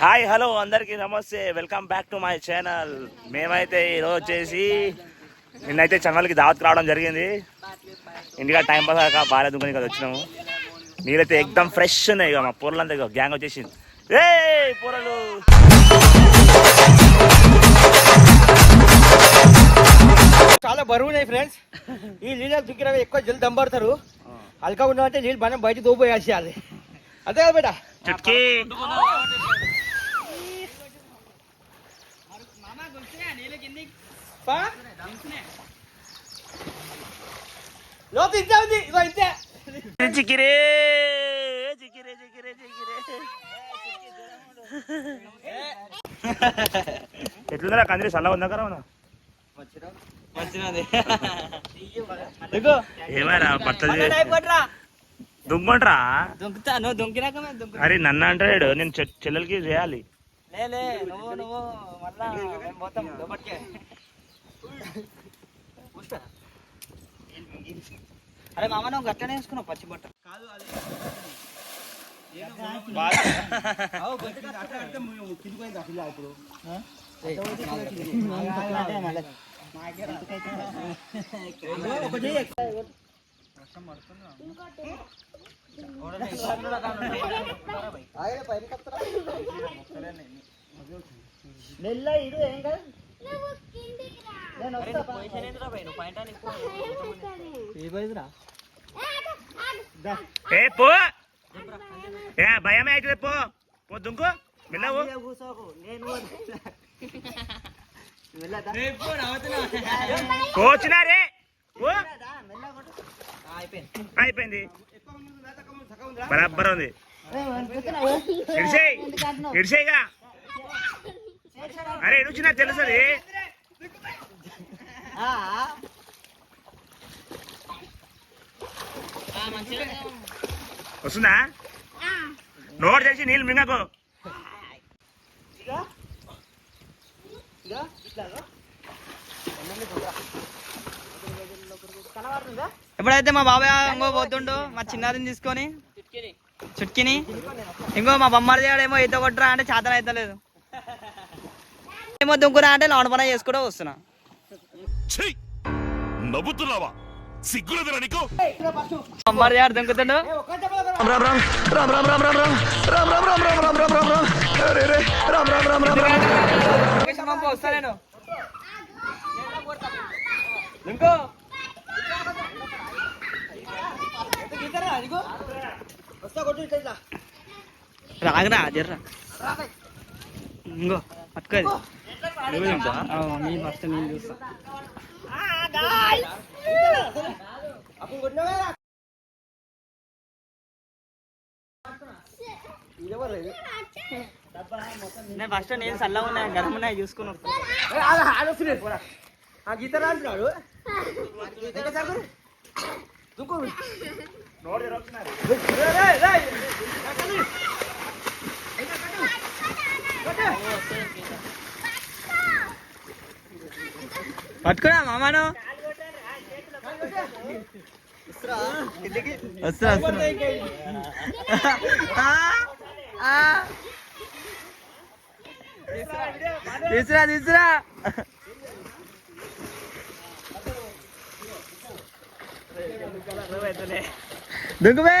Hi hello అందరికీ నమస్తే. Welcome back to my channel. మేమైతే ఈరోజు వచ్చేసి నిన్నైతే చంగల్కి దావత్కి రావడం జరిగింది. ఇంటిగా టైం పాస్ కాక బాగా దుంకొని కదా వచ్చినాము. నీళ్ళైతే ఎక్దమ్ ఫ్రెష్ ఉన్నాయి ఇక మా పూరలంతా గ్యాంగ్ వచ్చేసింది. ఏ పూరలు! చాలా బరువు ఉన్నాయి ఫ్రెండ్స్. ఈ నీళ్ళు దుక్కినవి ఎక్కువ జల్ది దంపడతారు అల్కా ఉన్నామంటే నీళ్ళు మనం బయట దోపోయాల్సి అంతే కదా బేట? చుట్కీ? లోతు ఇంతే ఉంది ఇంతే. ఎట్లుందా కందిరి? సల్ల ఉందా కదా ఏమైనా పత్తది అయిపోట్రా దుంగంట్రా దుంకుతా నువ్వు దుంకినాక మేము దుంకు అరే నన్ను అంటాడు నేను చెల్లెలకి చేయాలి లేలే నువ్వు నువ్వు మళ్ళా పోతాం అరే మామ నువ్వు గట్లనే వేసుకున్నావు పచ్చి బట్ట మెల్ల ఇడు ఏం కాదు నేను ఏ పో ఏ భయమే అవుతుంది పో పో. దుంకు మెల్లవు అయిపోయింది. బరాబర్ ఉంది. ఇడిసేయ్ ఇడిసేయగా. అరే ఇడుచి నాకు తెలుసది. వస్తుందా? నోట్ చేసి నీళ్ళు మింగకు. ఇట్లా ఎప్పుడైతే మా బాబాయ్ ఇంకో పోతుండో మా చిన్నారిని తీసుకొని చుట్కిని ఇంకో మా బొమ్మడి ఏమో ఈత కొట్టరా అంటే చేతన అయితే లేదు ఏమో దుంకురా అంటే లోన పని చేసుకుంటూ వస్తున్నా నవ్వుతున్నావా సిగ్గులేదురా నీకు బొమ్మడి దుంకుతుండు వస్తా రాగరా జర్రా. ఇంకో. పట్టుకోది నీ ఫస్ట్ నేను చూస్తా. అప్పుడు కొట్టినవే? నేను ఫస్ట్ నేను చల్లగా ఉన్నాయి గరం ఉన్నాయి చూసుకుని వస్తా. ఆడొస్తున్నాడు పోరా. ఆ గీత సరుకురు దుంకు? పట్టుకున్నా మామాను. తీసురా తీసురా. దుంకుమే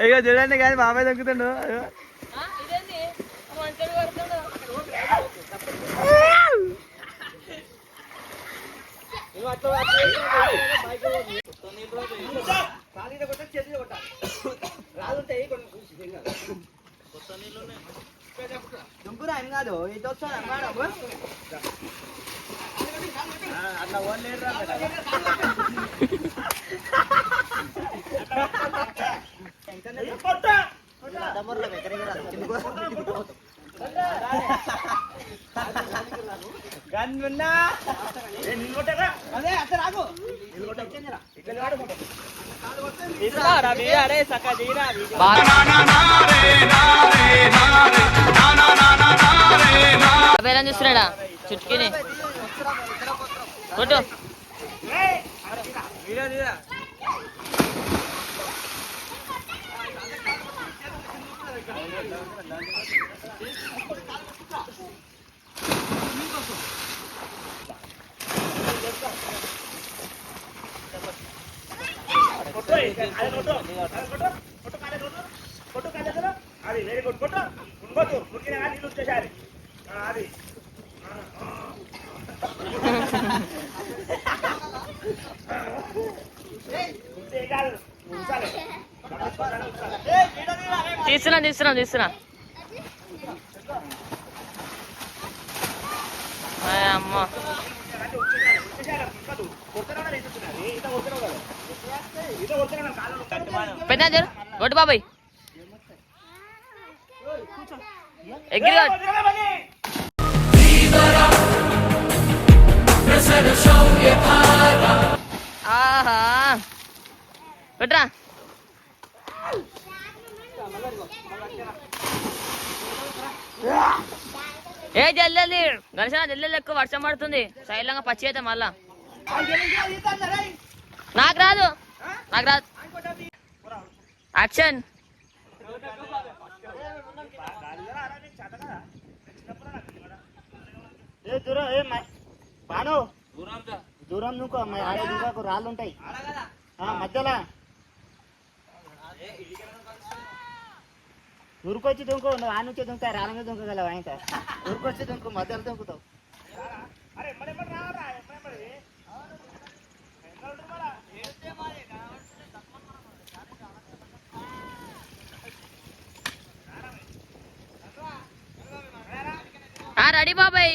అయ్యో చూడండి కానీ బాబాయ్ దొంగతుండు అయ్యో. కొత్త నీళ్ళు దుంకురా ఏం కాదు ఇటు వస్తాను అన్నాడు అట్లా ఓన్లేరు గన్నున్నా అదే అసలు తీరా పేరం చూస్తున్నాడా? చుట్టుకుని. కొట్టు వీడియో తీరా అది వెరీ గుడ్ కొట్టు ఇంకొట్టు ఉరికిన కానీ నీళ్ళు వచ్చేసారి అది ఉంటే కాదు ఉంచాలి తీస్తున్నా తీస్తున్నా తీస్తున్నా. ఆయ్ అమ్మ. పెద్ద జరు బాబాయ్. ఎగిరి కొట్రా ఏ జల్లెల్లి? గణేశ జల్లెల్లి ఎక్కువ వర్షం పడుతుంది. శైలంగా పచ్చి అయితే మళ్ళా. నాకు రాదు. నాకు రాదు. యాక్షన్. ఏ దూరం దూరం నువ్వు రాళ్ళు ఉంటాయి. మధ్యలో. ఉరికొచ్చి దుంకు నువ్వు ఆ నుంచి దుంకుతా రాళ్ళ మీద దుంకగలవా ఇంకా? ఉరికొచ్చి దుంకు మధ్యలో దుంకుతావు. రెడీ బాబాయ్.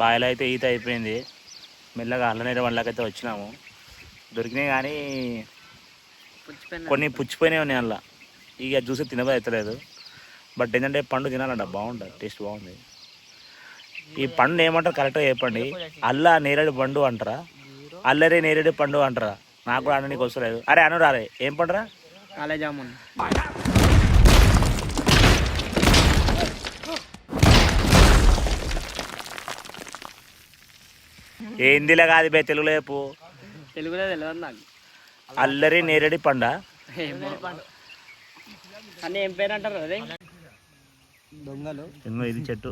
బావిలో అయితే ఈత అయిపోయింది. మెల్లగా అల్లనేరు వాళ్ళకైతే వచ్చినాము. దొరికినాయి కానీ కొన్ని పుచ్చిపోయినాయి ఉన్నాయి అందులో. ఇక చూసి తినబోదు అవుతలేదు. బట్ ఏంటంటే పండు తినాలంట బాగుంటుంది టేస్ట్ బాగుంది. ఈ పండు ఏమంటారు? కరెక్ట్గా చెప్పండి. అల్ల నేరేడు పండు అంటారా? అల్లరి నేరేడు పండు అంటారా? నాకు కూడా అనడానికి వస్తలేదు అరే అను రారే ఏం పండురా? కాలే జామున్. ఏందిలే కాదు బే తెలుగులో చెప్పు. తెలుగులో తెలియదు నాకు. అల్లరి నేరేడి పండ. అన్నీ ఏం పేరు అంటారు? అదే. దొంగలు. ఇంకో ఇది చెట్టు.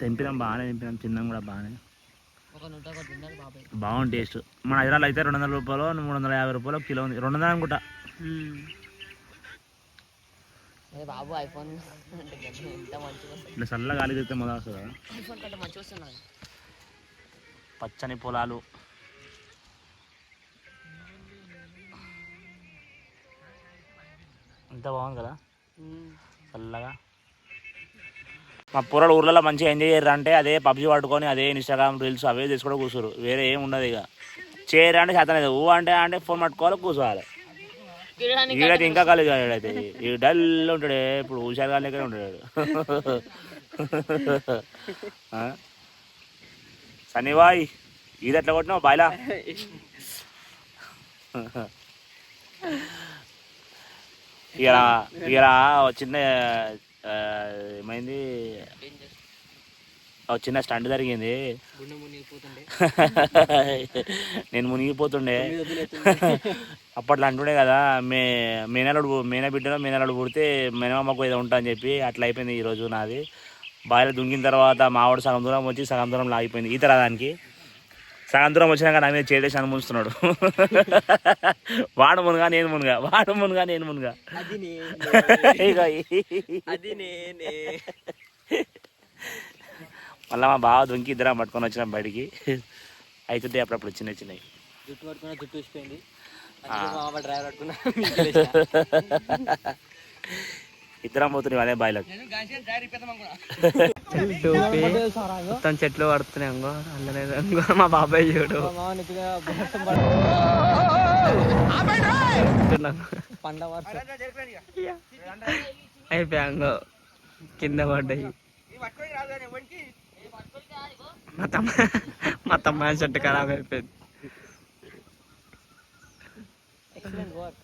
తెంపినాం బాగానే తెంపినాం తిన్నాం కూడా బాగానే. బాగుంది టేస్ట్. మన హైదరాబాద్ అయితే రెండు వందల రూపాయలు మూడు వందల యాభై రూపాయలు కిలో ఉంది. రెండు వందలు అనుకుంటా. బాబు ఐఫోన్ ఇట్లా చల్ల గాలి తిరిగితే మొదలు వస్తుంది? పచ్చని పొలాలు. ఎంత బాగుంది కదా? చల్లగా. మా పూరలు ఊర్లలో మంచిగా ఎంజాయ్ చేయరు అంటే అదే పబ్జి పట్టుకొని అదే ఇన్స్టాగ్రామ్ రీల్స్ అవే తీసుకొని కూర్చోరు వేరే ఏం ఉండదు ఇక. చేయరు అంటే శాతం లేదు. ఊ అంటే అంటే ఫోన్ పట్టుకోవాలి కూర్చోవాలి. ఈడైతే ఇంకా కాలేదు ఈడైతే ఈ డల్ ఉంటాడే. ఇప్పుడు హుషారు కానీ లెక్కనే ఉంటాడు. ఆ? సన్నివాయ్ ఇది ఎట్లా కొట్టినావు? బాయిలా? ఇక ఇక చిన్న ఏమైంది? ఒక చిన్న స్టంట్ జరిగింది. నేను మునిగిపోతుండే. అప్పట్లో అంటుండే కదా మే మేనలుడు మేన బిడ్డలో మేనలుడు పుడితే మేనమామకు ఏదో ఉంటా అని చెప్పి అట్లా అయిపోయింది ఈరోజు నాది. బావిలో దుంకిన తర్వాత మావాడు సగం దూరం వచ్చి సగం దూరం లాగిపోయింది. ఈత రాదానికి? సగం దూరం వచ్చినాక నా మీద చేసేసి అనుముస్తున్నాడు వాడు మునుగా నేను మునుగా. వాడు మునుగా నేను మునుగా. మళ్ళీ మా బావ దుంకి ఇద్దరం పట్టుకొని వచ్చినాం బయటికి. అవుతుంటే అప్పుడప్పుడు చిన్న చిన్నవి. జుట్టు పట్టుకున్న జుట్టు ఊసిపోయింది. ఆ. మా డ్రైవర్ పట్టుకున్నా ఇద్దరం పోతున్నాం అదే బాయిలోకి. టోపీ మొత్తం చెట్లు పడుతున్నాయి అంగో. అందులో అంగో మా బాబాయ్ చూడు. పండ అయిపోయా అంగో. కింద పడ్డాయి. మా తమ్మ మా తమ్మ చెట్టు ఖరాబ్ అయిపోయింది. Excellent work